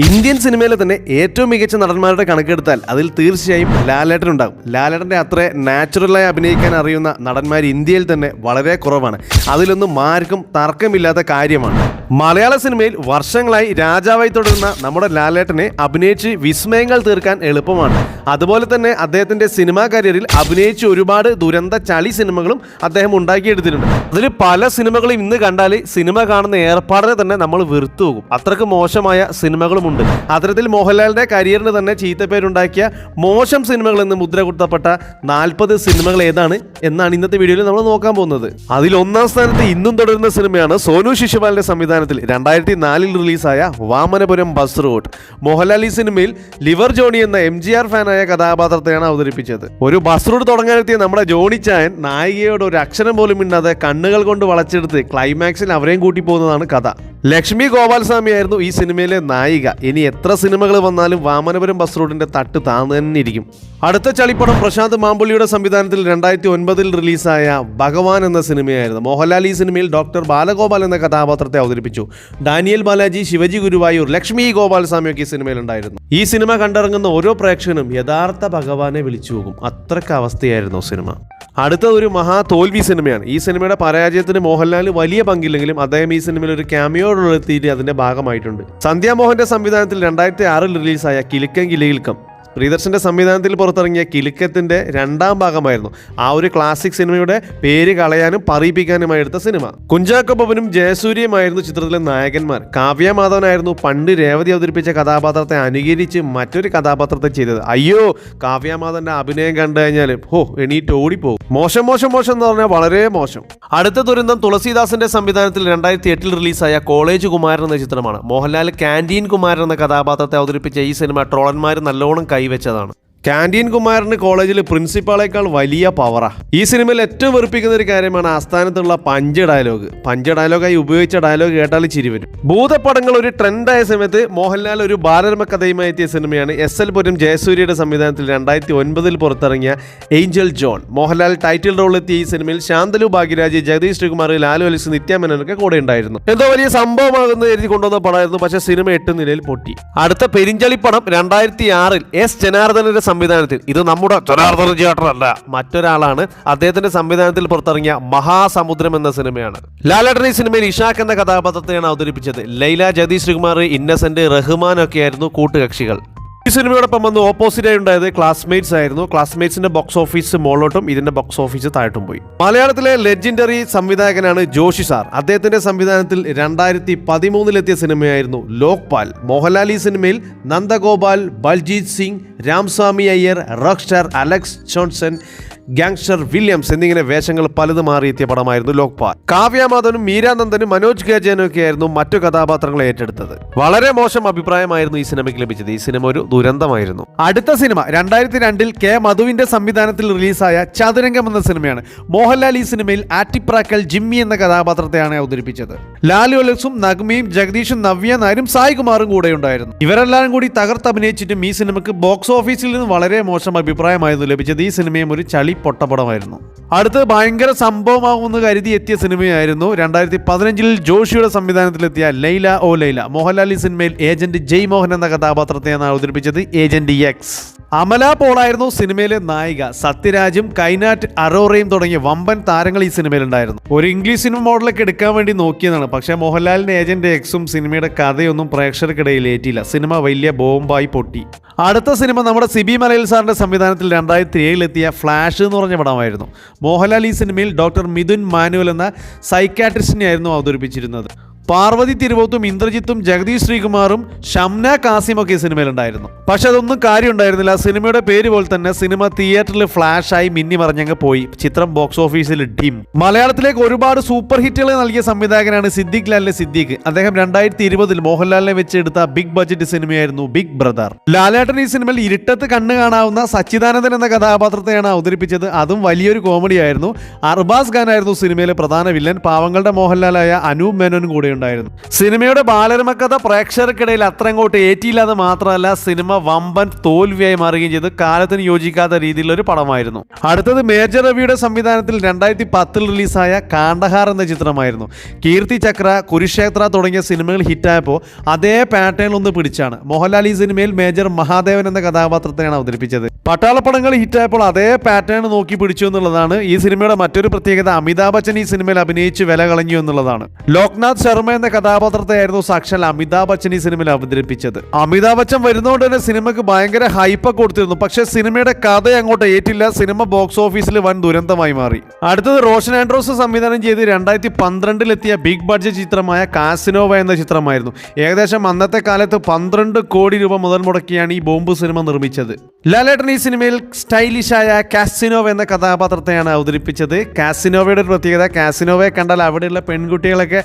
Indian സിനിമയിലെ തന്നെ ഏറ്റവും മികച്ച നടന്മാരുടെ കണക്കെടുത്താൽ അതിൽ തീർച്ചയായും ലാലേട്ടൻ ഉണ്ടാകും. ലാലേട്ടന്റെ അത്ര നാച്ചുറലായി അഭിനയിക്കാൻ അറിയുന്ന നടന്മാർ ഇന്ത്യയിൽ തന്നെ വളരെ കുറവാണ്. അതിലൊന്നും ആർക്കും തർക്കമില്ലാത്ത കാര്യമാണ്. മലയാള സിനിമയിൽ വർഷങ്ങളായി രാജാവായി തുടരുന്ന നമ്മുടെ ലാലേട്ടനെ അഭിനയിച്ച് വിസ്മയങ്ങൾ തീർക്കാൻ എളുപ്പമാണ്. അതുപോലെ തന്നെ അദ്ദേഹത്തിന്റെ സിനിമാ കരിയറിൽ അഭിനയിച്ച് ഒരുപാട് ദുരന്ത ചളി സിനിമകളും അദ്ദേഹം ഉണ്ടാക്കിയെടുത്തിട്ടുണ്ട്. അതിൽ പല സിനിമകളും ഇന്ന് കണ്ടാൽ സിനിമ കാണുന്ന ഏർപ്പാടിനെ തന്നെ നമ്മൾ വെറുത്തു പോകും. അത്രയ്ക്ക് മോശമായ സിനിമകളുമുണ്ട് അത്തരത്തിൽ മോഹൻലാലിന്റെ കരിയറിന് തന്നെ ചീത്തപ്പേരുണ്ടാക്കിയ മോശം സിനിമകൾ എന്ന് മുദ്ര കുത്തപ്പെട്ട നാൽപ്പത് സിനിമകൾ ഏതാണ് എന്നാണ് ഇന്നത്തെ വീഡിയോയിൽ നമ്മൾ നോക്കാൻ പോകുന്നത്. അതിൽ ഒന്നാം സ്ഥാനത്ത് ഇന്നും തുടരുന്ന സിനിമയാണ് സോനു ശിശുപാലിന്റെ സംവിധാനത്തിൽ രണ്ടായിരത്തി നാലിൽ റിലീസായ വാമനപുരം ബസ് റോഡ്. മോഹൻലാൽ ഈ സിനിമയിൽ ലിവർ ജോണി എന്ന എം ജി ആർ ഫാനായ കഥാപാത്രത്തെയാണ് അവതരിപ്പിച്ചത്. ഒരു ബസ് റൂട്ട് തുടങ്ങാനെത്തിയ നമ്മുടെ ജോണി ചായൻ നായികയോട് ഒരു അക്ഷരം പോലും മിണ്ടാതെ കണ്ണുകൾ കൊണ്ട് വളച്ചെടുത്ത് ക്ലൈമാക്സിൽ അവരെയും കൂട്ടി പോകുന്നതാണ് കഥ. ലക്ഷ്മി ഗോപാൽസ്വാമി ആയിരുന്നു ഈ സിനിമയിലെ നായിക. ഇനി എത്ര സിനിമകൾ വന്നാലും വാമനപുരം ബസ് റൂട്ടിന്റെ തട്ട് താന്നു തന്നെ ഇരിക്കും അടുത്ത ചളിപ്പടം പ്രശാന്ത് മാമ്പുള്ളിയുടെ സംവിധാനത്തിൽ രണ്ടായിരത്തി ഒൻപതിൽ റിലീസായ ഭഗവാൻ എന്ന സിനിമയായിരുന്നു. മോഹൻലാൽ ഈ സിനിമയിൽ ഡോക്ടർ ബാലഗോപാൽ എന്ന കഥാപാത്രത്തെ അവതരിപ്പിച്ചു. ഡാനിയൽ ബാലാജി ശിവജി ഗുരുവായൂർ ലക്ഷ്മി ഗോപാൽസ്വാമിയൊക്കെ ഈ സിനിമയിലുണ്ടായിരുന്നു. ഈ സിനിമ കണ്ടിറങ്ങുന്ന ഓരോ പ്രേക്ഷകനും യഥാർത്ഥ ഭഗവാനെ വിളിച്ചു പോകും. അത്രയ്ക്ക് അവസ്ഥയായിരുന്നു സിനിമ. അടുത്ത ഒരു മഹാ തോൽവി സിനിമയാണ്. ഈ സിനിമയുടെ പരാജയത്തിന് മോഹൻലാൽ വലിയ പങ്കില്ലെങ്കിലും അദ്ദേഹം ഈ സിനിമയിൽ ഒരു ക്യാമിയോടുള്ളെത്തിയിട്ട് അതിന്റെ ഭാഗമായിട്ടുണ്ട്. സന്ധ്യാമോഹന്റെ സംവിധാനത്തിൽ രണ്ടായിരത്തി ആറിൽ റിലീസായ കിലുക്കം കിലയിൽക്കം പ്രിയദർശന്റെ സംവിധാനത്തിൽ പുറത്തിറങ്ങിയ കിലുക്കത്തിന്റെ രണ്ടാം ഭാഗമായിരുന്നു. ആ ഒരു ക്ലാസിക് സിനിമയുടെ പേര് കളയാനും പറയിപ്പിക്കാനുമായി എടുത്ത സിനിമ കുഞ്ചാക്കോ ബോബനും ജയസൂര്യയുമായിരുന്നു ചിത്രത്തിലെ നായകന്മാർ. കാവ്യ മാധവനായിരുന്നു പണ്ട് രേവതി അവതരിപ്പിച്ച കഥാപാത്രത്തെ അനുകരിച്ച് മറ്റൊരു കഥാപാത്രത്തെ ചെയ്തത്. അയ്യോ കാവ്യ മാധവന്റെ അഭിനയം കണ്ടു കഴിഞ്ഞാൽ ഹോ എണീറ്റ് ഓടിപ്പോകും. മോശം മോശം മോശം എന്ന് പറഞ്ഞാൽ വളരെ മോശം. അടുത്ത ദുരന്തം തുളസീദാസിന്റെ സംവിധാനത്തിൽ രണ്ടായിരത്തി എട്ടിൽ റിലീസായ കോളേജ് കുമാരൻ എന്ന ചിത്രമാണ്. മോഹൻലാൽ കാന്റീൻ കുമാരൻ എന്ന കഥാപാത്രത്തെ അവതരിപ്പിച്ച ഈ സിനിമ ട്രോളന്മാർ നല്ലോണം കൈവച്ചതാണ്. കാന്റീൻ കുമാരന് കോളേജിൽ പ്രിൻസിപ്പാളേക്കാൾ വലിയ പവറാ ഈ സിനിമയിൽ ഏറ്റവും വെറുപ്പിക്കുന്ന ഒരു കാര്യമാണ് ആസ്ഥാനത്തുള്ള പഞ്ച് ഡയലോഗ് പഞ്ച് ഡയലോഗായി ഉപയോഗിച്ച ഡയലോഗ് കേട്ടാൽ ചിരി വരും. ഭൂതപ്പടങ്ങൾ ഒരു ട്രെൻഡായ സമയത്ത് മോഹൻലാൽ ഒരു ബാലരമ കഥയുമായി എത്തിയ സിനിമയാണ് എസ് എൽ പുരം ജയസൂര്യയുടെ സംവിധാനത്തിൽ രണ്ടായിരത്തി ഒൻപതിൽ പുറത്തിറങ്ങിയ Angel John Mohanlal title role എത്തിയ ഈ സിനിമയിൽ ശാന്തലു ഭാഗ്യരാജ് ജഗദീഷ് ശ്രീകുമാർ ലാലു അലിസ് നിത്യാമേനൊക്കെ കൂടെ ഉണ്ടായിരുന്നു. എന്തോ വലിയ സംഭവമാകുന്ന എഴുതി കൊണ്ടുവന്ന പടമായിരുന്നു പക്ഷേ സിനിമ എട്ട് നിലയിൽ പൊട്ടി. അടുത്ത പെരിഞ്ചളി പടം രണ്ടായിരത്തി ആറിൽ എസ് ജനാർദ്ദനന്റെ സംവിധാനത്തിൽ ഇത് നമ്മുടെ ജനാർദ്ദന ചേട്ടനല്ല മറ്റൊരാളാണ്. അദ്ദേഹത്തിന്റെ സംവിധാനത്തിൽ പുറത്തിറങ്ങിയ മഹാസമുദ്രം എന്ന സിനിമയാണ്. ലാലേട്ടൻ ഈ സിനിമയിൽ ഇഷാഖ് എന്ന കഥാപാത്രത്തെയാണ് അവതരിപ്പിച്ചത്. ലൈല ജതി ശ്രീകുമാർ ഇന്നസെന്റ് റഹ്മാൻ ഒക്കെയായിരുന്നു കൂട്ടുകക്ഷികൾ. ഈ സിനിമയോടൊപ്പം വന്ന് ഓപ്പോസിറ്റ് ആയി ഉണ്ടായത് ക്ലാസ്മേറ്റ്സ് ആയിരുന്നു. ക്ലാസ്മേറ്റ്സിന്റെ ബോക്സ് ഓഫീസ് മോളോട്ടും ഇതിന്റെ ബോക്സ് ഓഫീസ് താഴോട്ടും പോയി. മലയാളത്തിലെ ലെജൻഡറി സംവിധായകനാണ് ജോഷി സാർ. അദ്ദേഹത്തിന്റെ സംവിധാനത്തിൽ രണ്ടായിരത്തി പതിമൂന്നിലെത്തിയ സിനിമയായിരുന്നു ലോക്പാൽ. മോഹൻലാൽ ഈ സിനിമയിൽ Nandagopal Baljeet Singh Ramaswamy Iyer rockstar Alex Johnson gangster Williams എന്നിങ്ങനെ വേഷങ്ങൾ പലതും മാറിയെത്തിയ പടമായിരുന്നു ലോക്പാൽ. കാവ്യാമാധവനും മീരാനന്ദനും മനോജ് ഗജാനും ഒക്കെ ആയിരുന്നു മറ്റു കഥാപാത്രങ്ങളെ ഏറ്റെടുത്തത്. വളരെ മോശം അഭിപ്രായമായിരുന്നു ഈ സിനിമയ്ക്ക് ലഭിച്ചത്. ഈ സിനിമ ഒരു ദുരന്തമായിരുന്നു. അടുത്ത സിനിമ രണ്ടായിരത്തി രണ്ടിൽ കെ മധുവിന്റെ സംവിധാനത്തിൽ റിലീസായ ചതുരംഗം എന്ന സിനിമയാണ് മോഹൻലാൽ ഈ സിനിമയിൽ ആറ്റിപ്രാക്കൽ ജിമ്മി എന്ന കഥാപാത്രത്തെയാണ് അവതരിപ്പിച്ചത്. ലാലു അലക്സും നഗ്മിയും ജഗദീഷും നവ്യ നായരും സായികുമാറും കൂടെ ഉണ്ടായിരുന്നു. ഇവരെല്ലാവരും കൂടി തകർത്ത് അഭിനയിച്ചിട്ടും ഈ സിനിമയ്ക്ക് ബോക്സ് ഓഫീസിൽ നിന്ന് വളരെ മോശം അഭിപ്രായമായിരുന്നു ലഭിച്ചത്. ഈ സിനിമയും ഒരു ചളി പൊട്ടപ്പടമായിരുന്നു അടുത്ത് ഭയങ്കര സംഭവമാകുമെന്ന് കരുതി എത്തിയ സിനിമയായിരുന്നു രണ്ടായിരത്തി പതിനഞ്ചിൽ ജോഷിയുടെ സംവിധാനത്തിലെത്തിയ ലൈല ഓ ലൈല. മോഹൻലാലി സിനിമയിൽ ഏജന്റ് ജയ് മോഹൻ എന്ന കഥാപാത്രത്തെയാണ് അവതരിപ്പിച്ചത് ഏജന്റ് എക്സ് അമല പോളായിരുന്നു സിനിമയിലെ നായിക. സത്യരാജും കൈനാറ്റ് അറോറയും തുടങ്ങിയ വമ്പൻ താരങ്ങൾ ഈ സിനിമയിലുണ്ടായിരുന്നു ഒരു ഇംഗ്ലീഷ് സിനിമ മോഡലൊക്കെ എടുക്കാൻ വേണ്ടി നോക്കിയതാണ്. പക്ഷേ മോഹൻലാലിന്റെ ഏജന്റ് എക്സും സിനിമയുടെ കഥയൊന്നും പ്രേക്ഷകർക്കിടയിൽ ഏറ്റില്ല സിനിമ വലിയ ബോംബായി പൊട്ടി. അടുത്ത സിനിമ നമ്മുടെ സിബി മലയിൽ സാറിന്റെ സംവിധാനത്തിൽ രണ്ടായിരത്തി ഏഴിലെത്തിയ ഫ്ലാഷ് എന്ന് പറഞ്ഞ പടമായിരുന്നു. മോഹൻലാൽ ഈ സിനിമയിൽ ഡോക്ടർ മിഥുൻ മാനുവൽ എന്ന സൈക്കാട്രിസ്റ്റിനെ ആയിരുന്നു അവതരിപ്പിച്ചിരുന്നത്. പാർവതി തിരുവോത്തും ഇന്ദ്രജിത്തും ജഗദീഷ് ശ്രീകുമാറും ഷംന കാസിമൊക്കെ സിനിമയിലുണ്ടായിരുന്നു. പക്ഷെ അതൊന്നും കാര്യമുണ്ടായിരുന്നില്ല. സിനിമയുടെ പേര് പോലെ തന്നെ സിനിമ തിയേറ്ററിൽ ഫ്ലാഷായി മിന്നി മറിഞ്ഞങ്ങ് പോയി. ചിത്രം ബോക്സ് ഓഫീസിൽ ഡിം. മലയാളത്തിലേക്ക് ഒരുപാട് സൂപ്പർ ഹിറ്റുകൾ നൽകിയ സംവിധായകനാണ് സിദ്ദിഖ് ലാലിന്റെ സിദ്ദിഖ്. അദ്ദേഹം രണ്ടായിരത്തി ഇരുപതിൽ മോഹൻലാലിനെ വെച്ച് എടുത്ത ബിഗ് ബജറ്റ് സിനിമയായിരുന്നു ബിഗ് ബ്രദർ. ലാലേട്ടൻ ഈ സിനിമയിൽ ഇരുട്ടത്ത് കണ്ണ് കാണാവുന്ന സച്ചിദാനന്ദൻ എന്ന കഥാപാത്രത്തെയാണ് അവതരിപ്പിച്ചത്. അതും വലിയൊരു കോമഡി ആയിരുന്നു അർബാസ് ഖാൻ ആയിരുന്നു സിനിമയിലെ പ്രധാന വില്ലൻ. പാവങ്ങളുടെ മോഹൻലാലായ അനൂപ് മേനോനും കൂടെ ഉണ്ടായിരുന്നു. സിനിമയുടെ ബാലരമക്കഥ പ്രേക്ഷകർക്കിടയിൽ അത്ര അങ്ങോട്ട് ഏറ്റിയില്ലാതെ മാത്രമല്ല സിനിമ വമ്പൻ തോൽവിയായി മാറുകയും ചെയ്ത്. കാലത്തിന് യോജിക്കാത്ത രീതിയിലുള്ള ഒരു പടമായിരുന്നു. അടുത്തത് മേജർ രവിയുടെ സംവിധാനത്തിൽ രണ്ടായിരത്തി പത്തിൽ റിലീസായ കാണ്ടഹാർ എന്ന ചിത്രമായിരുന്നു. കീർത്തി ചക്ര കുരുക്ഷേത്ര തുടങ്ങിയ സിനിമകൾ ഹിറ്റായപ്പോൾ അതേ പാറ്റേൺ ഒന്ന് പിടിച്ചാണ്. മോഹൻലാൽ ഈ സിനിമയിൽ മേജർ മഹാദേവൻ എന്ന കഥാപാത്രത്തെയാണ് അവതരിപ്പിച്ചത്. പട്ടാളപ്പടങ്ങൾ ഹിറ്റായപ്പോൾ അതേ പാറ്റേൺ നോക്കി പിടിച്ചു എന്നുള്ളതാണ് ഈ സിനിമയുടെ മറ്റൊരു പ്രത്യേകത. അമിതാഭ് ബച്ചൻ ഈ സിനിമയിൽ അഭിനയിച്ച് വില കളഞ്ഞു എന്നുള്ളതാണ്. ലോക്നാഥ് ശർമ്മ എന്ന കഥാപാത്രത്തെയായിരുന്നു സാക്ഷാൽ അമിതാഭ് ബച്ചൻ ഈ സിനിമയിൽ അവതരിപ്പിച്ചത്. അമിതാഭ് ബച്ചൻ വരുന്നതുകൊണ്ട് തന്നെ സിനിമയ്ക്ക് ഭയങ്കര ഹൈപ്പ് കൊടുത്തിരുന്നു. പക്ഷേ സിനിമയുടെ കഥ അങ്ങോട്ട് ഏറ്റില്ല. സിനിമ ബോക്സ് ഓഫീസിൽ വൻ ദുരന്തമായി മാറി. അടുത്തത് റോഷൻ ആൻഡ്രോസ് സംവിധാനം ചെയ്ത് രണ്ടായിരത്തി പന്ത്രണ്ടിലെത്തിയ ബിഗ് ബഡ്ജറ്റ് ചിത്രമായ കാസിനോവ എന്ന ചിത്രമായിരുന്നു. ഏകദേശം അന്നത്തെ കാലത്ത് പന്ത്രണ്ട് കോടി രൂപ മുതൽ മുടക്കിയാണ് ഈ ബോംബ് സിനിമ നിർമ്മിച്ചത്. ലാലേട്ടൻ ഈ സിനിമയിൽ സ്റ്റൈലിഷായ കാസിനോവ എന്ന കഥാപാത്രത്തെയാണ് അവതരിപ്പിച്ചത്. കാസിനോവയുടെ ഒരു പ്രത്യേകത കാസിനോവയെ കണ്ടാൽ അവിടെയുള്ള പെൺകുട്ടികളൊക്കെ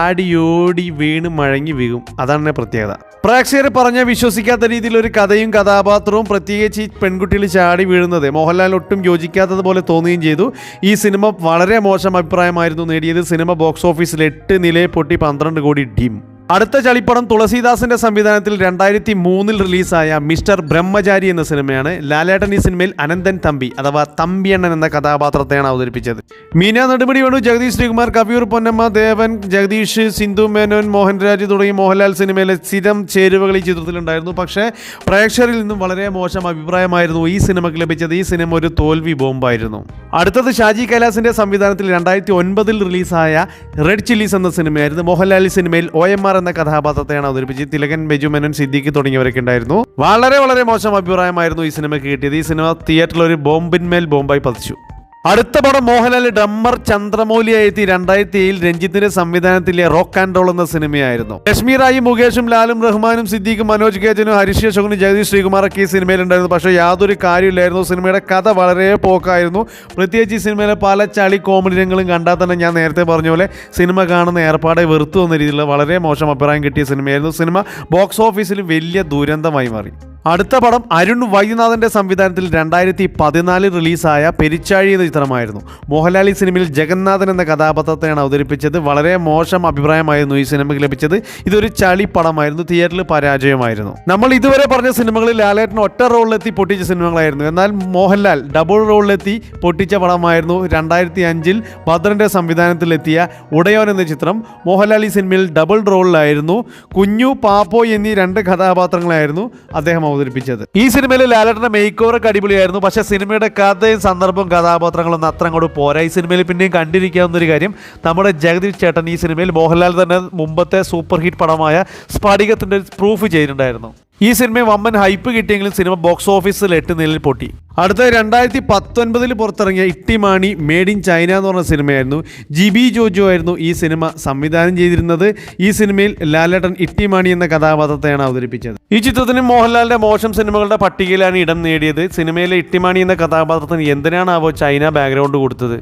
ചാടിയോടി വീണ് മഴങ്ങി വീഴും. അതാണ് ഇതിന്റെ പ്രത്യേകത. പ്രേക്ഷകർ പറഞ്ഞ വിശ്വസിക്കാത്ത രീതിയിൽ ഒരു കഥയും കഥാപാത്രവും പ്രത്യേകിച്ച് ഈ പെൺകുട്ടികൾ ചാടി വീഴുന്നത് മോഹൻലാൽ ഒട്ടും യോജിക്കാത്തതുപോലെ തോന്നുകയും ചെയ്തു. ഈ സിനിമ വളരെ മോശം അഭിപ്രായമായിരുന്നു നേടിയത്. സിനിമ ബോക്സ് ഓഫീസിൽ എട്ട് നിലയെ പൊട്ടി പന്ത്രണ്ട് കോടി ഡീം. അടുത്ത ചളിപ്പടം തുളസീദാസിന്റെ സംവിധാനത്തിൽ രണ്ടായിരത്തി മൂന്നിൽ റിലീസായ മിസ്റ്റർ ബ്രഹ്മചാരി എന്ന സിനിമയാണ്. ലാലേട്ടൻ ഈ സിനിമയിൽ അനന്തൻ തമ്പി അഥവാ തമ്പിയണ്ണൻ എന്ന കഥാപാത്രത്തെയാണ് അവതരിപ്പിച്ചത്. മീന നെടുമുടി വേണു ജഗദീഷ് ശ്രീകുമാർ കവിയൂർ പൊന്നമ്മ ദേവൻ ജഗദീഷ് സിന്ധു മേനോൻ മോഹൻരാജ് തുടങ്ങി മോഹൻലാൽ സിനിമയിലെ സ്ഥിരം ചേരുവകൾ ഈ ചിത്രത്തിലുണ്ടായിരുന്നു. പക്ഷേ പ്രേക്ഷകരിൽ നിന്നും വളരെ മോശം അഭിപ്രായമായിരുന്നു ഈ സിനിമയ്ക്ക് ലഭിച്ചത്. ഈ സിനിമ ഒരു തോൽവി ബോംബായിരുന്നു. അടുത്തത് ഷാജി കൈലാസിന്റെ സംവിധാനത്തിൽ രണ്ടായിരത്തി ഒൻപതിൽ റിലീസായ റെഡ് ചില്ലീസ് എന്ന സിനിമയായിരുന്നു. മോഹൻലാൽ സിനിമയിൽ ഒ എം ആർ എന്ന കഥാപാത്രത്തെയാണ് അവതരിപ്പിച്ചത്. തിലകൻ ബെജു മേനോൻ സിദ്ദിഖ് തുടങ്ങിയവരൊക്കെ ഉണ്ടായിരുന്നു. വളരെ വളരെ മോശം അഭിപ്രായമായിരുന്നു ഈ സിനിമയ്ക്ക് കിട്ടിയത്. ഈ സിനിമ തിയേറ്ററിൽ ഒരു ബോംബിന്മേൽ ബോംബായി പതിച്ചു. അടുത്ത പടം മോഹൻലാൽ ഡമ്മർ ചന്ദ്രമൗലി എത്തി രണ്ടായിരത്തി ഏഴിൽ രഞ്ജിത്തിന്റെ സംവിധാനത്തിലെ റോക്ക് ആൻഡ് റോൾ എന്ന സിനിമയായിരുന്നു. ലക്ഷ്മിറായി മുകേഷും ലാലും റഹ്മാനും സിദ്ദീഖും മനോജ് കേജനും ഹരിഷ് അശോകനും ജഗദീഷ് ശ്രീകുമാറൊക്കെ ഈ സിനിമയിലുണ്ടായിരുന്നു. പക്ഷേ യാതൊരു കാര്യമില്ലായിരുന്നു. സിനിമയുടെ കഥ വളരെ പോക്കായിരുന്നു. പ്രത്യേകിച്ച് ഈ സിനിമയിലെ പല ചളി കോമഡി രംഗങ്ങളും കണ്ടാൽ തന്നെ ഞാൻ നേരത്തെ പറഞ്ഞ പോലെ സിനിമ കാണുന്ന ഏർപ്പാടെ വെറുത്തു വന്ന രീതിയിലുള്ള വളരെ മോശം അഭിപ്രായം കിട്ടിയ സിനിമയായിരുന്നു. സിനിമ ബോക്സ് ഓഫീസിൽ വലിയ ദുരന്തമായി മാറി. അടുത്ത പടം അരുൺ വൈദ്യനാഥന്റെ സംവിധാനത്തിൽ രണ്ടായിരത്തി പതിനാലിൽ റിലീസായ പെരിച്ചാഴി എന്ന ചിത്രമായിരുന്നു. മോഹൻലാൽ സിനിമയിൽ ജഗന്നാഥൻ എന്ന കഥാപാത്രത്തെയാണ് അവതരിപ്പിച്ചത്. വളരെ മോശം അഭിപ്രായമായിരുന്നു ഈ സിനിമയ്ക്ക് ലഭിച്ചത്. ഇതൊരു ചളി പടമായിരുന്നു. തിയേറ്ററിൽ പരാജയമായിരുന്നു. നമ്മൾ ഇതുവരെ പറഞ്ഞ സിനിമകളിൽ ലാലേട്ടൻ ഒറ്റ റോളിലെത്തി പൊട്ടിച്ച സിനിമകളായിരുന്നു. എന്നാൽ മോഹൻലാൽ ഡബിൾ റോളിലെത്തി പൊട്ടിച്ച പടമായിരുന്നു. രണ്ടായിരത്തി അഞ്ചിൽ ഭദ്രന്റെ സംവിധാനത്തിലെത്തിയ ഉടയോൻ എന്ന ചിത്രം. മോഹൻലാൽ ഈ സിനിമയിൽ ഡബിൾ റോളിലായിരുന്നു. കുഞ്ഞു പാപ്പോ എന്നീ രണ്ട് കഥാപാത്രങ്ങളായിരുന്നു അദ്ദേഹം അവതരിപ്പിച്ചത്. ഈ സിനിമയിൽ ലാലേട്ടന്റെ മേക്ക് ഓവറൊക്കെ അടിപൊളിയായിരുന്നു. പക്ഷേ സിനിമയുടെ കഥയും സന്ദർഭവും കഥാപാത്രങ്ങളും അത്ര അങ്ങോട്ട് പോരാ. ഈ സിനിമയിൽ പിന്നെയും കണ്ടിരിക്കാവുന്ന ഒരു കാര്യം നമ്മുടെ ജഗദീഷ് ചേട്ടൻ ഈ സിനിമയിൽ മോഹൻലാൽ തന്നെ മുമ്പത്തെ സൂപ്പർ ഹിറ്റ് പടമായ സ്ഫടികത്തിന്റെ പ്രൂഫ് ചെയ്തിട്ടുണ്ടായിരുന്നു. ഈ സിനിമ വമ്പൻ ഹൈപ്പ് കിട്ടിയെങ്കിലും സിനിമ ബോക്സ് ഓഫീസിൽ എട്ട് നിലയിൽ പൊട്ടി. അടുത്ത രണ്ടായിരത്തി പത്തൊൻപതിൽ പുറത്തിറങ്ങിയ ഇട്ടിമാണി മേഡ് ഇൻ ചൈന എന്ന് പറഞ്ഞ സിനിമയായിരുന്നു. ജിബി ജോജോ ആയിരുന്നു ഈ സിനിമ സംവിധാനം ചെയ്തിരുന്നത്. ഈ സിനിമയിൽ ലാലേട്ടൻ ഇട്ടിമാണി എന്ന കഥാപാത്രത്തെയാണ് അവതരിപ്പിച്ചത്. ഈ ചിത്രത്തിന് മോഹൻലാലിന്റെ മോശം സിനിമകളുടെ പട്ടികയിലാണ് ഇടം നേടിയത്. സിനിമയിലെ ഇട്ടിമാണി എന്ന കഥാപാത്രത്തിന് എന്തിനാണ് അവ ചൈന ബാക്ക്ഗ്രൗണ്ട് കൊടുത്തത്?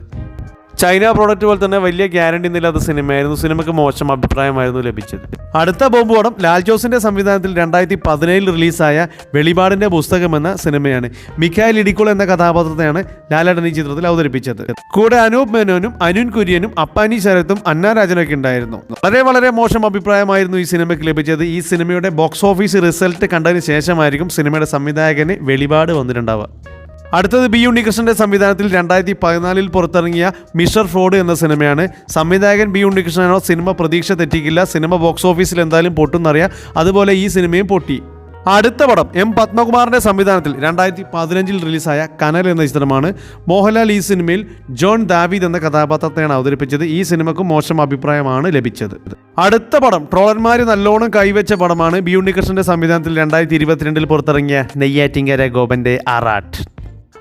ചൈന പ്രോഡക്റ്റ് പോലെ തന്നെ വലിയ ഗ്യാരണ്ടി ഇല്ലാത്ത സിനിമയായിരുന്നു. സിനിമയ്ക്ക് മോശം അഭിപ്രായമായിരുന്നു ലഭിച്ചത്. അടുത്ത ബോംബ് പടം ലാൽ ജോസിന്റെ സംവിധാനത്തിൽ രണ്ടായിരത്തി പതിനേഴിൽ റിലീസായ വെളിപാടിന്റെ പുസ്തകം എന്ന സിനിമയാണ്. മിഖായിൽ ഇടിക്കുൾ എന്ന കഥാപാത്രത്തെയാണ് ലാലേട്ടൻ ഈ ചിത്രത്തിൽ അവതരിപ്പിച്ചത്. കൂടെ അനൂപ് മേനോനും അനുൻ കുര്യനും അപ്പാനി ശരത്തും അന്ന രാജനൊക്കെ ഉണ്ടായിരുന്നു. വളരെ വളരെ മോശം അഭിപ്രായമായിരുന്നു ഈ സിനിമയ്ക്ക് ലഭിച്ചത്. ഈ സിനിമയുടെ ബോക്സ് ഓഫീസ് റിസൾട്ട് കണ്ടതിന് ശേഷമായിരിക്കും സിനിമയുടെ സംവിധായകന് വെളിപാട് വന്നിട്ടുണ്ടാവുക. അടുത്തത് ബി ഉണ്ണികൃഷ്ണന്റെ സംവിധാനത്തിൽ രണ്ടായിരത്തി പതിനാലിൽ പുറത്തിറങ്ങിയ മിഷർ ഫ്രോഡ് എന്ന സിനിമയാണ്. സംവിധായകൻ ബി ഉണ്ണികൃഷ്ണനോ സിനിമ പ്രതീക്ഷ തെറ്റിക്കില്ല. സിനിമ ബോക്സ് ഓഫീസിൽ എന്തായാലും പൊട്ടുന്നറിയാം. അതുപോലെ ഈ സിനിമയും പൊട്ടി. അടുത്ത പടം എം പത്മകുമാറിന്റെ സംവിധാനത്തിൽ രണ്ടായിരത്തി പതിനഞ്ചിൽ റിലീസായ കനൽ എന്ന ചിത്രമാണ്. മോഹൻലാൽ ഈ സിനിമയിൽ ജോൺ ദാവീദ് എന്ന കഥാപാത്രത്തെയാണ് അവതരിപ്പിച്ചത്. ഈ സിനിമക്കും മോശം അഭിപ്രായമാണ് ലഭിച്ചത്. അടുത്ത പടം ട്രോളന്മാർ നല്ലോണം കൈവച്ച പടമാണ് ബി ഉണ്ണികൃഷ്ണന്റെ സംവിധാനത്തിൽ രണ്ടായിരത്തി ഇരുപത്തിരണ്ടിൽ പുറത്തിറങ്ങിയ നെയ്യാറ്റിങ്കര ഗോപന്റെ ആറാട്ട്.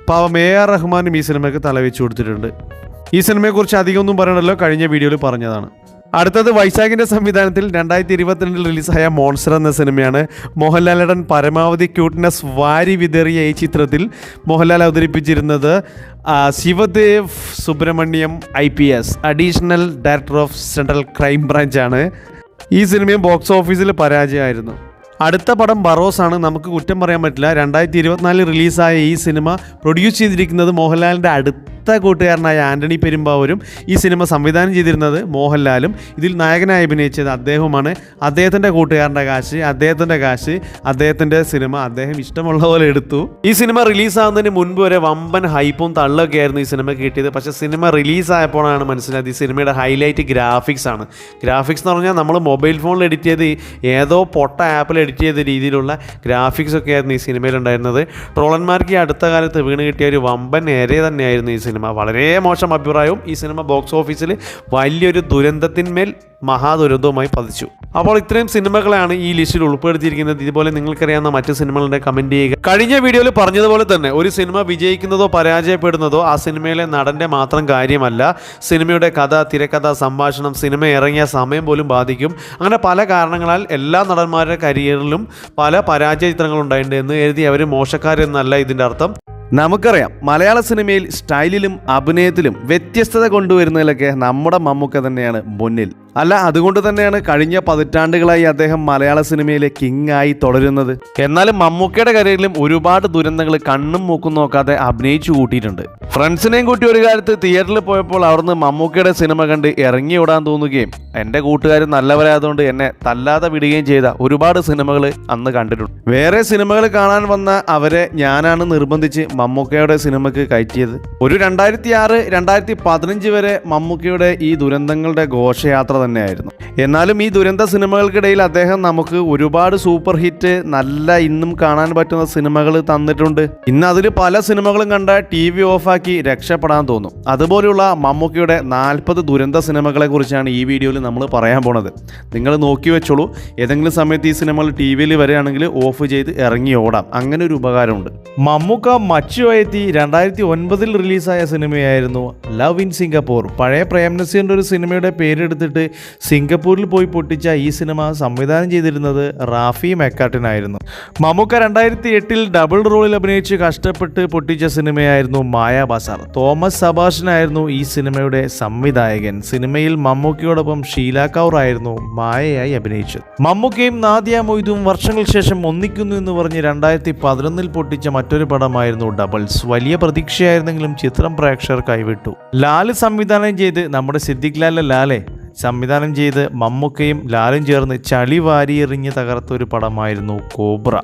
പാവം എ ആർ റഹ്മാനും ഈ സിനിമയ്ക്ക് തലവെച്ച് കൊടുത്തിട്ടുണ്ട്. ഈ സിനിമയെക്കുറിച്ച് അധികമൊന്നും പറയണല്ലോ കഴിഞ്ഞ വീഡിയോയിൽ പറഞ്ഞതാണ്. അടുത്തത് വൈശാഖിന്റെ സംവിധാനത്തിൽ രണ്ടായിരത്തി ഇരുപത്തിരണ്ടിൽ റിലീസായ മോൺസ്റ്റർ എന്ന സിനിമയാണ്. മോഹൻലാലടൻ പരമാവധി ക്യൂട്ട്നെസ് വാരി വിതറിയ ഈ ചിത്രത്തിൽ Mohanlal അവതരിപ്പിച്ചിരുന്നത് Shivadev Subramaniam I P S additional director of central crime ബ്രാഞ്ചാണ്. ഈ സിനിമയും ബോക്സ് ഓഫീസിൽ പരാജയമായിരുന്നു. അടുത്ത പടം ബറോസ് ആണ് നമുക്ക് കുറ്റം പറയാൻ പറ്റില്ല. രണ്ടായിരത്തി ഇരുപത്തിനാലിൽ റിലീസായ ഈ സിനിമ പ്രൊഡ്യൂസ് ചെയ്തിരിക്കുന്നത് മോഹൻലാലിന്റെ അടുത്ത. അടുത്ത കൂട്ടുകാരനായ ആന്റണി പെരുമ്പാവൂരും ഈ സിനിമ സംവിധാനം ചെയ്തിരുന്നത് മോഹൻലാലും. ഇതിൽ നായകനായി അഭിനയിച്ചത് അദ്ദേഹവുമാണ്. അദ്ദേഹത്തിന്റെ കൂട്ടുകാരന്റെ കാശ് അദ്ദേഹത്തിന്റെ കാശ് അദ്ദേഹത്തിന്റെ സിനിമ അദ്ദേഹം ഇഷ്ടമുള്ള പോലെ എടുത്തു. ഈ സിനിമ റിലീസാകുന്നതിന് മുൻപ് വരെ വമ്പൻ ഹൈപ്പും തള്ളൊക്കെ ആയിരുന്നു ഈ സിനിമ കിട്ടിയത്. പക്ഷേ സിനിമ റിലീസായപ്പോഴാണ് മനസ്സിലായത് ഈ സിനിമയുടെ ഹൈലൈറ്റ് ഗ്രാഫിക്സ് ആണ്. ഗ്രാഫിക്സ് എന്ന് പറഞ്ഞാൽ നമ്മൾ മൊബൈൽ ഫോണിൽ എഡിറ്റ് ചെയ്ത് ഏതോ പൊട്ട ആപ്പിൽ എഡിറ്റ് ചെയ്ത രീതിയിലുള്ള ഗ്രാഫിക്സ് ഒക്കെ ആയിരുന്നു ഈ സിനിമയിലുണ്ടായിരുന്നത് ട്രോളന്മാർക്ക് ഈ അടുത്ത കാലത്ത് വീണ് കിട്ടിയ ഒരു വമ്പൻ ഏരിയ തന്നെയായിരുന്നു ഈ സിനിമ. വളരെ മോശം അഭിപ്രായവും ഈ സിനിമ ബോക്സ് ഓഫീസിൽ വലിയൊരു ദുരന്തത്തിന്മേൽ മഹാദുരന്തവുമായി പതിച്ചു. അപ്പോൾ ഇത്രയും സിനിമകളാണ് ഈ ലിസ്റ്റിൽ ഉൾപ്പെടുത്തിയിരിക്കുന്നത്. ഇതുപോലെ നിങ്ങൾക്കറിയാവുന്ന മറ്റ് സിനിമകളുടെ കമന്റ് ചെയ്യുക. കഴിഞ്ഞ വീഡിയോയിൽ പറഞ്ഞതുപോലെ തന്നെ ഒരു സിനിമ വിജയിക്കുന്നതോ പരാജയപ്പെടുന്നതോ ആ സിനിമയിലെ നടന്റെ മാത്രം കാര്യമല്ല. സിനിമയുടെ കഥ തിരക്കഥ സംഭാഷണം സിനിമ ഇറങ്ങിയ സമയം പോലും ബാധിക്കും. അങ്ങനെ പല കാരണങ്ങളാൽ എല്ലാ നടന്മാരുടെ കരിയറിലും പല പരാജയ ചിത്രങ്ങളുണ്ടായിട്ടുണ്ട് എന്ന് എഴുതി അവർ മോശക്കാരെന്നല്ല ഇതിന്റെ അർത്ഥം. നമുക്കറിയാം മലയാള സിനിമയിൽ സ്റ്റൈലിലും അഭിനയത്തിലും വ്യത്യസ്തത കൊണ്ടുവരുന്നതിലൊക്കെ നമ്മുടെ മമ്മൂക്ക തന്നെയാണ് മുന്നിൽ. അല്ല അതുകൊണ്ട് തന്നെയാണ് കഴിഞ്ഞ പതിറ്റാണ്ടുകളായി അദ്ദേഹം മലയാള സിനിമയിലെ കിങ് ആയി തുടരുന്നത്. എന്നാലും മമ്മൂക്കയുടെ കരിയറിലും ഒരുപാട് ദുരന്തങ്ങൾ കണ്ണും മൂക്കും നോക്കാതെ അഭിനയിച്ചു കൂട്ടിയിട്ടുണ്ട്. ഫ്രണ്ട്സിനെയും കൂട്ടി ഒരു കാലത്ത് തിയേറ്ററിൽ പോയപ്പോൾ അവിടുന്ന് മമ്മൂക്കയുടെ സിനിമ കണ്ട് ഇറങ്ങി ഓടാൻ തോന്നുകയും എന്റെ കൂട്ടുകാർ നല്ലവരായതുകൊണ്ട് എന്നെ തല്ലാതെ വിടുകയും ചെയ്ത ഒരുപാട് സിനിമകൾ അന്ന് കണ്ടിട്ടുണ്ട്. വേറെ സിനിമകൾ കാണാൻ വന്ന അവരെ ഞാനാണ് നിർബന്ധിച്ച് മമ്മൂക്കയുടെ സിനിമയ്ക്ക് കയറ്റിയത്. ഒരു രണ്ടായിരത്തി ആറ് രണ്ടായിരത്തി പതിനഞ്ച് വരെ മമ്മൂക്കയുടെ ഈ ദുരന്തങ്ങളുടെ ഘോഷയാത്ര തന്നെയായിരുന്നു. എന്നാലും ഈ ദുരന്ത സിനിമകൾക്കിടയിൽ അദ്ദേഹം നമുക്ക് ഒരുപാട് സൂപ്പർ ഹിറ്റ് നല്ല ഇന്നും കാണാൻ പറ്റുന്ന സിനിമകൾ തന്നിട്ടുണ്ട്. ഇന്ന് അതിൽ പല സിനിമകളും കണ്ട ടി വി ഓഫാക്കി രക്ഷപ്പെടാൻ തോന്നും. അതുപോലെയുള്ള മമ്മൂക്കിയുടെ നാൽപ്പത് ദുരന്ത സിനിമകളെ കുറിച്ചാണ് ഈ വീഡിയോയിൽ നമ്മൾ പറയാൻ പോണത്. നിങ്ങൾ നോക്കി വെച്ചോളൂ. ഏതെങ്കിലും സമയത്ത് ഈ സിനിമകൾ ടി വിയിൽ വരികയാണെങ്കിൽ ഓഫ് ചെയ്ത് ഇറങ്ങി ഓടാം. അങ്ങനെ ഒരു ഉപകാരമുണ്ട്. മമ്മൂക്ക മച്ചുവയത്തി രണ്ടായിരത്തി ഒൻപതിൽ റിലീസായ സിനിമയായിരുന്നു ലവ് ഇൻ സിംഗപ്പൂർ. പഴയ പ്രേംനസീറിന്റെ ഒരു സിനിമയുടെ പേരെടുത്തിട്ട് സിംഗപ്പൂരിൽ പോയി പൊട്ടിച്ച ഈ സിനിമ സംവിധാനം ചെയ്തിരുന്നത് റാഫി മെക്കാട്ടിനായിരുന്നു. മമ്മൂക്ക രണ്ടായിരത്തി എട്ടിൽ ഡബിൾ റോളിൽ അഭിനയിച്ച് കഷ്ടപ്പെട്ട് പൊട്ടിച്ച സിനിമയായിരുന്നു മായ ബസാർ. തോമസ് സബാഷിനായിരുന്നു ഈ സിനിമയുടെ സംവിധായകൻ. സിനിമയിൽ മമ്മൂക്കയോടൊപ്പം ഷീല കൗർ ആയിരുന്നു മായയായി അഭിനയിച്ചത്. മമ്മൂക്കയും നാദിയ മൊയ്തും വർഷങ്ങൾക്ക് ശേഷം ഒന്നിക്കുന്നു എന്ന് പറഞ്ഞ് രണ്ടായിരത്തി പതിനൊന്നിൽ പൊട്ടിച്ച മറ്റൊരു പടമായിരുന്നു ഡബിൾസ് വലിയ പ്രതീക്ഷയായിരുന്നെങ്കിലും ചിത്രം പ്രേക്ഷകർ കൈവിട്ടു. ലാൽ സംവിധാനം ചെയ്ത് നമ്മുടെ സിദ്ദിഖ് ലാലെ ലാലെ സംവിധാനം ചെയ്ത് മമ്മൂക്കയും ലാലും ചേർന്ന് ചളി വാരിയെറിഞ്ഞ് തകർത്ത ഒരു പടമായിരുന്നു കോബ്ര.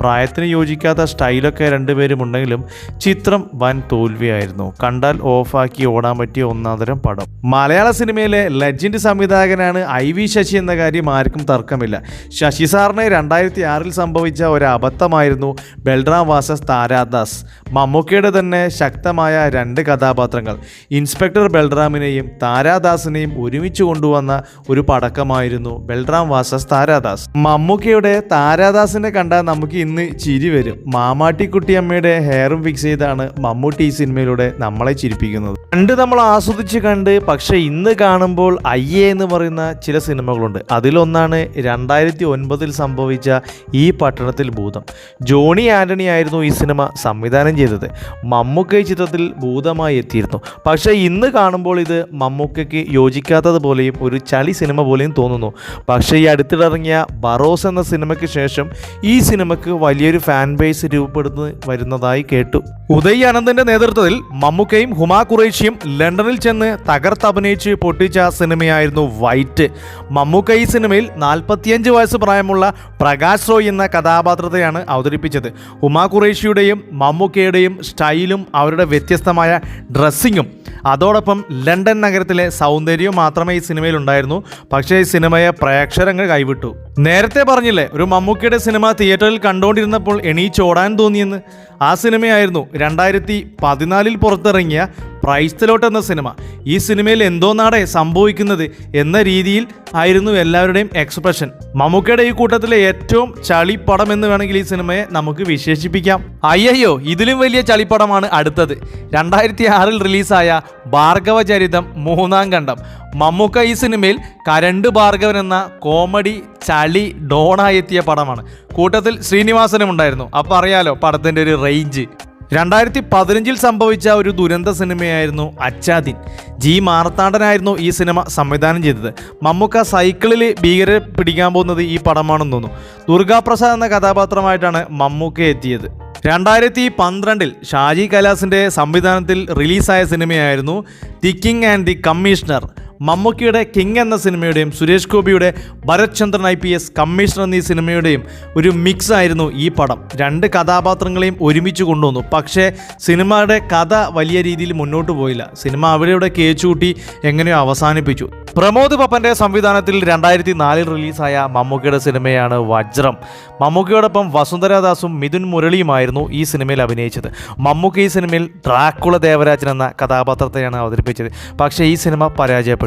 പ്രായത്തിന് യോജിക്കാത്ത സ്റ്റൈലൊക്കെ രണ്ടുപേരും ഉണ്ടെങ്കിലും ചിത്രം വൻ തോൽവിയായിരുന്നു. കണ്ടാൽ ഓഫാക്കി ഓടാൻ പറ്റിയ ഒന്നാന്തരം പടം. മലയാള സിനിമയിലെ ലെജൻഡ് സംവിധായകനാണ് ഐ വി ശശി എന്ന കാര്യം ആർക്കും തർക്കമില്ല. ശശി സാറിന് രണ്ടായിരത്തി ആറിൽ സംഭവിച്ച ഒരു അബദ്ധമായിരുന്നു ബൽറാം വാസസ് താരാദാസ്. മമ്മൂക്കയുടെ തന്നെ ശക്തമായ രണ്ട് കഥാപാത്രങ്ങൾ. ഇൻസ്പെക്ടർ ബൽറാമിനെയും താരാദാസിനെയും ഒരുമിച്ച് കൊണ്ടുവന്ന ഒരു പടക്കമായിരുന്നു ബൽറാം വാസസ് താരാദാസ്. മമ്മൂക്കയുടെ താരാദാസിനെ കണ്ടാൽ നമുക്ക് ഇന്ന് ചിരി വരും. മാമാട്ടിക്കുട്ടിയമ്മയുടെ ഹെയറും ഫിക്സ് ചെയ്താണ് മമ്മൂട്ടി ഈ സിനിമയിലൂടെ നമ്മളെ ചിരിപ്പിക്കുന്നത്. പണ്ട് നമ്മൾ ആസ്വദിച്ച് കണ്ട് പക്ഷേ ഇന്ന് കാണുമ്പോൾ അയ്യേ എന്ന് പറയുന്ന ചില സിനിമകളുണ്ട്. അതിലൊന്നാണ് രണ്ടായിരത്തി ഒൻപതിൽ സംഭവിച്ച ഈ പട്ടണത്തിൽ ഭൂതം. ജോണി ആന്റണി ആയിരുന്നു ഈ സിനിമ സംവിധാനം ചെയ്തത്. മമ്മൂക്ക ചിത്രത്തിൽ ഭൂതമായി എത്തിയിരുന്നു. പക്ഷേ ഇന്ന് കാണുമ്പോൾ ഇത് മമ്മൂക്കയ്ക്ക് യോജിക്കാത്തതുപോലെയും ഒരു ചളി സിനിമ പോലെയും തോന്നുന്നു. പക്ഷേ ഈ അടുത്തിടറങ്ങിയ ബറോസ് എന്ന സിനിമയ്ക്ക് ശേഷം ഈ സിനിമയ്ക്ക് വലിയൊരു ഫാൻ ബേസ് രൂപപ്പെടുന്നു വരുന്നതായി കേട്ടു. ഉദയ് അനന്തിന്റെ നേതൃത്വത്തിൽ മമ്മൂക്കയും ഹുമാ ഖുറേഷിയും ലണ്ടനിൽ ചെന്ന് തകർത്തഭിനയിച്ച് പൊട്ടിച്ച സിനിമയായിരുന്നു വൈറ്റ്. മമ്മൂക്ക ഈ സിനിമയിൽ നാൽപ്പത്തിയഞ്ച് വയസ്സ് പ്രായമുള്ള പ്രകാശ് റോയ് എന്ന കഥാപാത്രത്തെയാണ് അവതരിപ്പിച്ചത്. ഹുമാ ഖുറേഷിയുടെയും മമ്മൂക്കയുടെയും സ്റ്റൈലും അവരുടെ വ്യത്യസ്തമായ ഡ്രസ്സിങ്ങും അതോടൊപ്പം ലണ്ടൻ നഗരത്തിലെ സൗന്ദര്യം മാത്രമേ ഈ സിനിമയിൽ ഉണ്ടായിരുന്നു. പക്ഷേ ഈ സിനിമയെ പ്രേക്ഷരങ്ങൾ കൈവിട്ടു. നേരത്തെ പറഞ്ഞില്ലേ ഒരു മമ്മൂക്കിയുടെ സിനിമ തിയേറ്ററിൽ കണ്ടുകൊണ്ടിരുന്നപ്പോൾ എണീച്ചോടാൻ തോന്നിയെന്ന്. ആ സിനിമയായിരുന്നു രണ്ടായിരത്തി പതിനാലിൽ പുറത്തിറങ്ങിയ പ്രൈസ്തലോട്ട് എന്ന സിനിമ. ഈ സിനിമയിൽ എന്തോ നാടെ സംഭവിക്കുന്നത് എന്ന രീതിയിൽ ആയിരുന്നു എല്ലാവരുടെയും എക്സ്പ്രഷൻ മമ്മൂക്കയുടെ ഈ കൂട്ടത്തിലെ ഏറ്റവും ചളിപ്പടം എന്ന് വേണമെങ്കിൽ ഈ സിനിമയെ നമുക്ക് വിശേഷിപ്പിക്കാം. അയ്യയ്യോ ഇതിലും വലിയ ചളിപ്പടമാണ് അടുത്തത്. രണ്ടായിരത്തി ആറിൽ റിലീസായ ഭാർഗവ ചരിതം മൂന്നാം കണ്ടം മമ്മൂക്ക ഈ സിനിമയിൽ കരണ്ട് ഭാർഗവൻ എന്ന കോമഡി ചളി ഡോണായി എത്തിയ പടമാണ്. കൂട്ടത്തിൽ ശ്രീനിവാസനും ഉണ്ടായിരുന്നു. അപ്പോൾ അറിയാലോ പടത്തിന്റെ ഒരു റേഞ്ച് രണ്ടായിരത്തി പതിനഞ്ചിൽ സംഭവിച്ച ഒരു ദുരന്ത സിനിമയായിരുന്നു അച്ചാദിൻ. ജി മാർത്താണ്ഡനായിരുന്നു ഈ സിനിമ സംവിധാനം ചെയ്തത്. മമ്മൂക്ക സൈക്കിളിൽ ഭീകരരെ പിടിക്കാൻ പോകുന്നത് ഈ പടമാണെന്ന് തോന്നുന്നു. ദുർഗാപ്രസാദ് എന്ന കഥാപാത്രമായിട്ടാണ് മമ്മൂക്ക എത്തിയത്. രണ്ടായിരത്തി പന്ത്രണ്ടിൽ ഷാജി കലാസിന്റെ സംവിധാനത്തിൽ റിലീസായ സിനിമയായിരുന്നു the King and the Commissioner. മമ്മൂക്കിയുടെ king എന്ന സിനിമയുടെയും സുരേഷ് ഗോപിയുടെ Bharath Chandran I P S commissioner എന്നീ സിനിമയുടെയും ഒരു മിക്സ് ആയിരുന്നു ഈ പടം. രണ്ട് കഥാപാത്രങ്ങളെയും ഒരുമിച്ച് കൊണ്ടുവന്നു. പക്ഷേ സിനിമയുടെ കഥ വലിയ രീതിയിൽ മുന്നോട്ട് പോയില്ല. സിനിമ അവിടെയുടെ കേച്ചുകൂട്ടി എങ്ങനെയോ അവസാനിപ്പിച്ചു. പ്രമോദ് പപ്പന്റെ സംവിധാനത്തിൽ രണ്ടായിരത്തി നാലിൽ റിലീസായ മമ്മൂക്കിയുടെ സിനിമയാണ് വജ്രം. മമ്മൂക്കിയോടൊപ്പം വസുന്ധരാദാസും മിഥുൻ മുരളിയുമായിരുന്നു ഈ സിനിമയിൽ അഭിനയിച്ചത്. മമ്മൂക്കി ഈ സിനിമയിൽ ഡ്രാക്കുള ദേവരാജൻ എന്ന കഥാപാത്രത്തെയാണ് അവതരിപ്പിച്ചത്. പക്ഷേ ഈ സിനിമ പരാജയപ്പെട്ടു.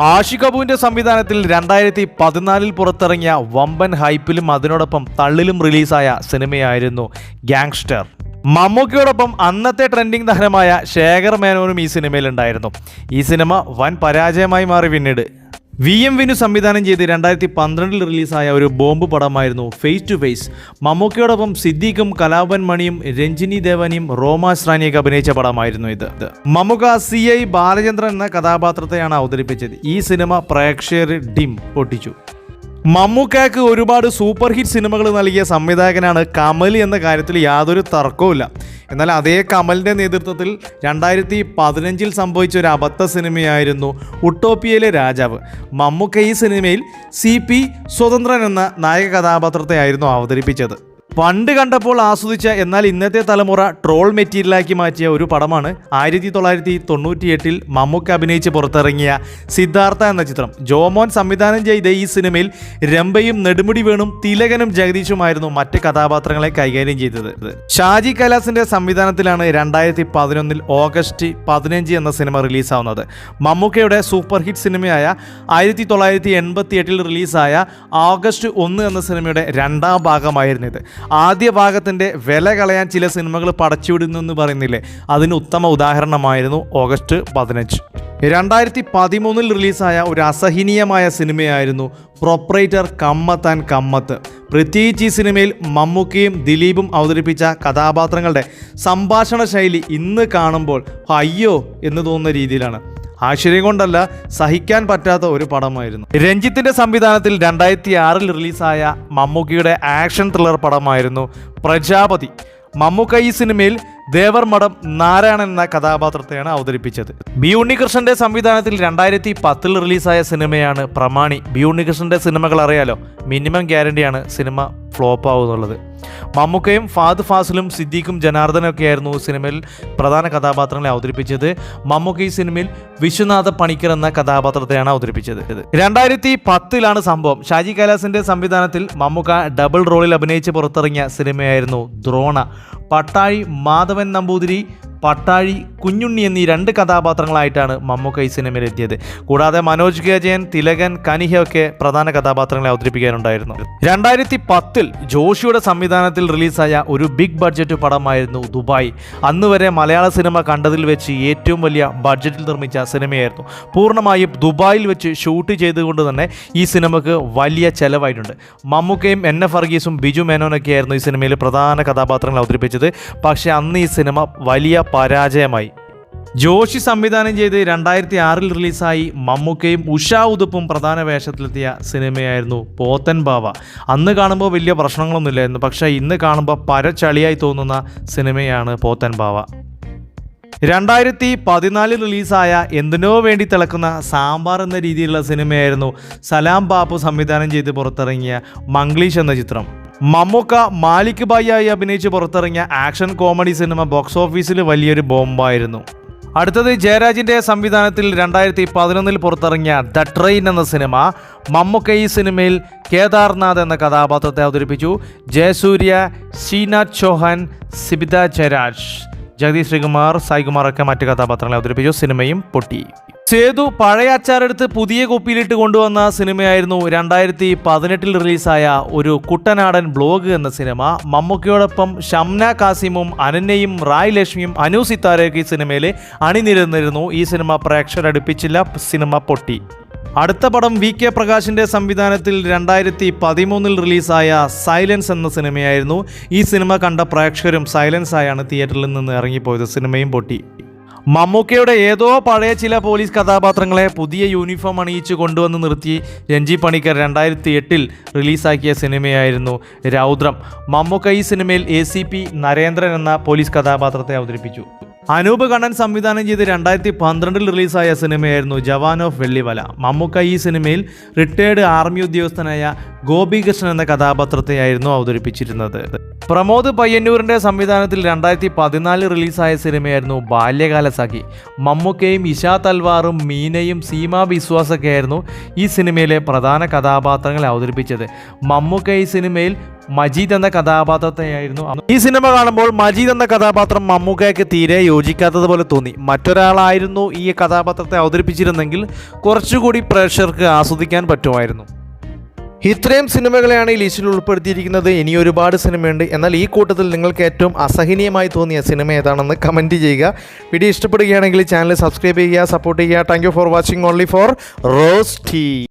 ആഷിഖ് കപൂറിന്റെ സംവിധാനത്തിൽ രണ്ടായിരത്തി പതിനാലിൽ പുറത്തിറങ്ങിയ വമ്പൻ ഹൈപ്പിലും അതിനോടൊപ്പം തള്ളിലും റിലീസായ സിനിമയായിരുന്നു ഗാങ്സ്റ്റർ. മമ്മൂക്കിയോടൊപ്പം അന്നത്തെ ട്രെൻഡിങ് താരമായ ശേഖർ മേനോനും ഈ സിനിമയിലുണ്ടായിരുന്നു. ഈ സിനിമ വൻ പരാജയമായി മാറി പിന്നീട്. വി എം വിനു സംവിധാനം ചെയ്ത് രണ്ടായിരത്തി പന്ത്രണ്ടിൽ റിലീസായ ഒരു ബോംബ് പടമായിരുന്നു ഫേസ് ടു ഫേസ് മമ്മൂക്കയോടൊപ്പം സിദ്ദീഖും കലാപൻ മണിയും രഞ്ജിനി ദേവനിയും റോമാ ശ്രാനിയൊക്കെ അഭിനയിച്ച പടമായിരുന്നു ഇത് മമ്മൂക്ക സി ഐ ബാലചന്ദ്രൻ എന്ന കഥാപാത്രത്തെയാണ് അവതരിപ്പിച്ചത്. ഈ സിനിമ പ്രേക്ഷകർ ഡിം പൊട്ടിച്ചു. മമ്മൂക്കയ്ക്ക് ഒരുപാട് സൂപ്പർ ഹിറ്റ് സിനിമകൾ നൽകിയ സംവിധായകനാണ് കമൽ എന്ന കാര്യത്തിൽ യാതൊരു തർക്കവുമില്ല. എന്നാൽ അതേ കമലിന്റെ നേതൃത്വത്തിൽ രണ്ടായിരത്തി പതിനഞ്ചിൽ സംഭവിച്ച ഒരു അബദ്ധ സിനിമയായിരുന്നു ഉട്ടോപ്പിയയിലെ രാജാവ്. മമ്മൂക്ക ഈ സിനിമയിൽ സി പി സ്വതന്ത്രൻ എന്ന നായക കഥാപാത്രത്തെയായിരുന്നു അവതരിപ്പിച്ചത്. പണ്ട് കണ്ടപ്പോൾ ആസ്വദിച്ച എന്നാൽ ഇന്നത്തെ തലമുറ ട്രോൾ മെറ്റീരിയലാക്കി മാറ്റിയ ഒരു പടമാണ് ആയിരത്തി തൊള്ളായിരത്തി തൊണ്ണൂറ്റി എട്ടിൽ മമ്മൂക്ക് അഭിനയിച്ച് പുറത്തിറങ്ങിയ സിദ്ധാർത്ഥ എന്ന ചിത്രം. ജോമോൻ സംവിധാനം ചെയ്ത ഈ സിനിമയിൽ രംഭയും നെടുമുടി വേണും തിലകനും ജഗദീഷുമായിരുന്നു മറ്റ് കഥാപാത്രങ്ങളെ കൈകാര്യം ചെയ്തത്. ഷാജി കൈലാസിന്റെ സംവിധാനത്തിലാണ് രണ്ടായിരത്തി പതിനൊന്നിൽ ഓഗസ്റ്റ് പതിനഞ്ച് എന്ന സിനിമ റിലീസാവുന്നത്. മമ്മൂക്കയുടെ സൂപ്പർ ഹിറ്റ് സിനിമയായ ആയിരത്തി തൊള്ളായിരത്തി എൺപത്തി എട്ടിൽ റിലീസായ ഓഗസ്റ്റ് ഒന്ന് എന്ന സിനിമയുടെ രണ്ടാം ഭാഗമായിരുന്നു ഇത്. ആദ്യ ഭാഗത്തിന്റെ വില കളയാൻ ചില സിനിമകൾ പടച്ചുവിടുന്നു എന്ന് പറയുന്നില്ലേ? അതിന് ഉത്തമ ഉദാഹരണമായിരുന്നു ഓഗസ്റ്റ് പതിനഞ്ച്. രണ്ടായിരത്തി പതിമൂന്നിൽ റിലീസായ ഒരു അസഹനീയമായ സിനിമയായിരുന്നു പ്രൊപ്പറേറ്റർ കമ്മത്താൻ കമ്മത്ത്. പ്രത്യേകിച്ച് ഈ സിനിമയിൽ മമ്മൂക്കയും ദിലീപും അവതരിപ്പിച്ച കഥാപാത്രങ്ങളുടെ സംഭാഷണ ശൈലി ഇന്ന് കാണുമ്പോൾ അയ്യോ എന്ന് തോന്നുന്ന രീതിയിലാണ്. ആശ്ചര്യം കൊണ്ടല്ല സഹിക്കാൻ പറ്റാത്ത ഒരു പടമായിരുന്നു. രഞ്ജിത്തിന്റെ സംവിധാനത്തിൽ രണ്ടായിരത്തി ആറിൽ റിലീസായ മമ്മൂക്കിയുടെ ആക്ഷൻ ത്രില്ലർ പടമായിരുന്നു പ്രജാപതി. മമ്മൂക്ക ഈ സിനിമയിൽ ദേവർ മഠം നാരായണൻ എന്ന കഥാപാത്രത്തെയാണ് അവതരിപ്പിച്ചത്. ബി ഉണ്ണികൃഷ്ണന്റെ സംവിധാനത്തിൽ രണ്ടായിരത്തി പത്തിൽ റിലീസായ സിനിമയാണ് പ്രമാണി. ബി ഉണ്ണികൃഷ്ണന്റെ സിനിമകൾ അറിയാലോ മിനിമം ഗ്യാരണ്ടിയാണ് സിനിമ ഫ്ലോപ്പ് ആവുന്നുള്ളത്. മമ്മൂക്കയും ഫാദ് ഫാസിലും സിദ്ദീഖും ജനാർദ്ദനും ഒക്കെയായിരുന്നു സിനിമയിൽ പ്രധാന കഥാപാത്രങ്ങളെ അവതരിപ്പിച്ചത്. മമ്മൂക്ക ഈ സിനിമയിൽ വിശ്വനാഥ പണിക്കർ എന്ന കഥാപാത്രത്തെയാണ് അവതരിപ്പിച്ചത്. രണ്ടായിരത്തി പത്തിലാണ് സംഭവം. ഷാജി കൈലാസിന്റെ സംവിധാനത്തിൽ മമ്മൂക്ക ഡബിൾ റോളിൽ അഭിനയിച്ച് പുറത്തിറങ്ങിയ സിനിമയായിരുന്നു ദ്രോണ. പട്ടാഴി മാധവൻ നമ്പൂതിരി പട്ടാഴി കുഞ്ഞുണ്ണി എന്നീ രണ്ട് കഥാപാത്രങ്ങളായിട്ടാണ് മമ്മൂക്ക ഈ സിനിമയിൽ എത്തിയത്. കൂടാതെ മനോജ് ഗജയൻ ജയൻ തിലകൻ കനിഹ ഒക്കെ പ്രധാന കഥാപാത്രങ്ങളെ അവതരിപ്പിക്കാനുണ്ടായിരുന്നു. രണ്ടായിരത്തി പത്തിൽ ജോഷിയുടെ സംവിധാനത്തിൽ റിലീസായ ഒരു ബിഗ് ബഡ്ജറ്റ് പടമായിരുന്നു ദുബായ്. അന്ന് വരെ മലയാള സിനിമ കണ്ടതിൽ വെച്ച് ഏറ്റവും വലിയ ബഡ്ജറ്റിൽ നിർമ്മിച്ച സിനിമയായിരുന്നു. പൂർണമായും ദുബായിൽ വെച്ച് ഷൂട്ട് ചെയ്തുകൊണ്ട് തന്നെ ഈ സിനിമക്ക് വലിയ ചെലവായിട്ടുണ്ട്. മമ്മൂക്കയും എൻ എഫ് വർഗീസും ബിജു മേനോനൊക്കെയായിരുന്നു ഈ സിനിമയിൽ പ്രധാന കഥാപാത്രങ്ങൾ അവതരിപ്പിച്ചത്. പക്ഷേ അന്ന് ഈ സിനിമ വലിയ പരാജയമായി. ജോഷി സംവിധാനം ചെയ്ത് രണ്ടായിരത്തി ആറിൽ റിലീസായി മമ്മൂക്കയും ഉഷാ ഉതുപ്പും പ്രധാന വേഷത്തിലെത്തിയ സിനിമയായിരുന്നു പോത്തൻ ബാവ. അന്ന് കാണുമ്പോൾ വലിയ പ്രശ്നങ്ങളൊന്നുമില്ലായിരുന്നു പക്ഷേ ഇന്ന് കാണുമ്പോൾ പരച്ചളിയായി തോന്നുന്ന സിനിമയാണ് പോത്തൻ ബാവ. രണ്ടായിരത്തി പതിനാലിൽ റിലീസായ എന്തിനോ വേണ്ടി തിളക്കുന്ന സാമ്പാർ എന്ന രീതിയിലുള്ള സിനിമയായിരുന്നു സലാം ബാപ്പു സംവിധാനം ചെയ്ത് പുറത്തിറങ്ങിയ മംഗ്ലീഷ് എന്ന ചിത്രം. മമ്മൂക്ക മാലിക് ബായി ആയി അഭിനയിച്ച് പുറത്തിറങ്ങിയ ആക്ഷൻ കോമഡി സിനിമ ബോക്സ് ഓഫീസിൽ വലിയൊരു ബോംബായിരുന്നു. അടുത്തത് ജയരാജിന്റെ സംവിധാനത്തിൽ രണ്ടായിരത്തി പതിനൊന്നിൽ പുറത്തിറങ്ങിയ ദ ട്രെയിൻ എന്ന സിനിമ മമ്മൂക്ക ഈ സിനിമയിൽ കേദാർനാഥ് എന്ന കഥാപാത്രത്തെ അവതരിപ്പിച്ചു. ജയസൂര്യ ഷീനാഥ് ചൗഹാൻ സിബിത ജയരാജ്. ജഗദീഷ് ശ്രീകുമാർ സായികുമാർ ഒക്കെ മറ്റ് കഥാപാത്രങ്ങളെ അവതരിപ്പിച്ചു. സിനിമയും പൊട്ടി. സേതു പഴയ അച്ചാറെടുത്ത് പുതിയ കുപ്പിയിലിട്ട് കൊണ്ടുവന്ന സിനിമയായിരുന്നു രണ്ടായിരത്തി പതിനെട്ടിൽ റിലീസായ ഒരു കുട്ടനാടൻ ബ്ലോഗ് എന്ന സിനിമ. മമ്മൂക്കയോടൊപ്പം ഷംന കാസിമും അനന്യയും റായ് ലക്ഷ്മിയും അനു സിത്താരയൊക്കെ ഈ സിനിമയിൽ അണിനിരന്നിരുന്നു. ഈ സിനിമ പ്രേക്ഷകരടുപ്പിച്ചില്ല സിനിമ പൊട്ടി. അടുത്ത പടം വി കെ പ്രകാശിന്റെ സംവിധാനത്തിൽ രണ്ടായിരത്തി പതിമൂന്നിൽ റിലീസായ സൈലൻസ് എന്ന സിനിമയായിരുന്നു. ഈ സിനിമ കണ്ട പ്രേക്ഷകരും സൈലൻസ് ആയാണ് തിയേറ്ററിൽ നിന്ന് ഇറങ്ങിപ്പോയത്. സിനിമയും പൊട്ടി. മമ്മൂക്കയുടെ ഏതോ പഴയ ചില പോലീസ് കഥാപാത്രങ്ങളെ പുതിയ യൂണിഫോം അണിയിച്ച് കൊണ്ടുവന്ന് നിർത്തി രഞ്ജി പണിക്കർ രണ്ടായിരത്തി എട്ടിൽ റിലീസാക്കിയ സിനിമയായിരുന്നു രൗദ്രം. മമ്മൂക്ക ഈ സിനിമയിൽ എ നരേന്ദ്രൻ എന്ന പോലീസ് കഥാപാത്രത്തെ അവതരിപ്പിച്ചു. അനൂപ് കണ്ണൻ സംവിധാനം ചെയ്ത് രണ്ടായിരത്തി പന്ത്രണ്ടിൽ റിലീസായ സിനിമയായിരുന്നു ജവാൻ ഓഫ് വെള്ളിവല. മമ്മൂക്ക ഈ സിനിമയിൽ റിട്ടയേർഡ് ആർമി ഉദ്യോഗസ്ഥനായ ഗോപികൃഷ്ണൻ എന്ന കഥാപാത്രത്തെയായിരുന്നു അവതരിപ്പിച്ചിരുന്നത്. പ്രമോദ് പയ്യന്നൂരിന്റെ സംവിധാനത്തിൽ രണ്ടായിരത്തി പതിനാലിൽ റിലീസായ സിനിമയായിരുന്നു ബാല്യകാല സഖി. മമ്മൂക്കയും ഇഷാ തൽവാറും മീനയും സീമ ബിസ്വാസൊക്കെയായിരുന്നു ഈ സിനിമയിലെ പ്രധാന കഥാപാത്രങ്ങളെ അവതരിപ്പിച്ചത്. മമ്മൂക്ക ഈ സിനിമയിൽ മജീദ് എന്ന കഥാപാത്രത്തെയായിരുന്നു ഈ സിനിമ കാണുമ്പോൾ മജീദ് എന്ന കഥാപാത്രം മമ്മൂക്കയ്ക്ക് തീരെ യോജിക്കാത്തതുപോലെ തോന്നി. മറ്റൊരാളായിരുന്നു ഈ കഥാപാത്രത്തെ അവതരിപ്പിച്ചിരുന്നെങ്കിൽ കുറച്ചുകൂടി പ്രേക്ഷകർക്ക് ആസ്വദിക്കാൻ പറ്റുമായിരുന്നു. ഇത്രയും സിനിമകളെയാണ് ഈ ലിസ്റ്റിൽ ഉൾപ്പെടുത്തിയിരിക്കുന്നത്. ഇനി ഒരുപാട് സിനിമയുണ്ട്. എന്നാൽ ഈ കൂട്ടത്തിൽ നിങ്ങൾക്ക് ഏറ്റവും അസഹനീയമായി തോന്നിയ സിനിമ ഏതാണെന്ന് കമന്റ് ചെയ്യുക. വീഡിയോ ഇഷ്ടപ്പെടുകയാണെങ്കിൽ ചാനൽ സബ്സ്ക്രൈബ് ചെയ്യുക സപ്പോർട്ട് ചെയ്യുക. Thank for watching only for rose tea